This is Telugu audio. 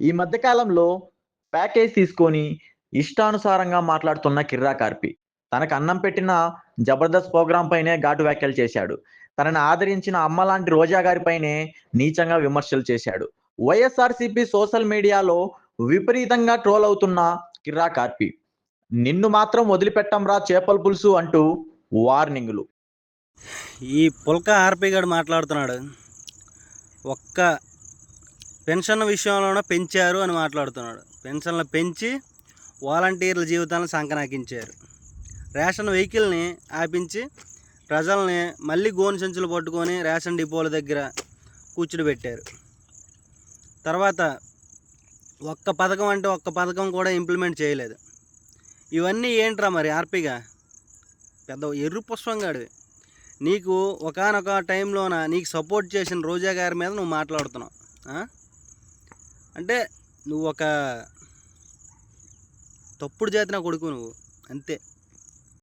ఈ మధ్యకాలంలో ప్యాకేజ్ తీసుకొని ఇష్టానుసారంగా మాట్లాడుతున్న కిర్రా కార్పి. తనకు అన్నం పెట్టిన జబర్దస్త్ ప్రోగ్రాం పైనే ఘాటు వ్యాఖ్యలు చేశాడు. తనని ఆదరించిన అమ్మ లాంటి రోజా గారిపైనే నీచంగా విమర్శలు చేశాడు. వైఎస్ఆర్సిపి సోషల్ మీడియాలో విపరీతంగా ట్రోల్ అవుతున్న కిర్రా కార్పి. నిన్ను మాత్రం వదిలిపెట్టంరా చేపల పులుసు అంటూ వార్నింగ్లు. ఈ పుల్క ఆర్పి గడు మాట్లాడుతున్నాడు. ఒక్క పెన్షన్ విషయంలోనే పెంచారు అని మాట్లాడుతున్నాడు. పెన్షన్లు పెంచి వాలంటీర్ల జీవితాలను సంకనాకించారు. రేషన్ వెహికల్ని ఆపించి ప్రజల్ని మళ్ళీ గోను సంచులు పట్టుకొని రేషన్ డిపోల దగ్గర కూర్చునిపెట్టారు తర్వాత ఒక్క పథకం అంటే ఒక్క పథకం కూడా ఇంప్లిమెంట్ చేయలేదు. ఇవన్నీ ఏంట్రా మరి ఆర్పిగా? పెద్ద ఎర్రు పుష్పంగాడివి నీకు ఒకనొక టైంలోన నీకు సపోర్ట్ చేసిన రోజా గారి మీద నువ్వు మాట్లాడుతున్నావు. అంటే నువ్వు ఒక తప్పుడు చేతిన కొడుకు నువ్వు. అంతే.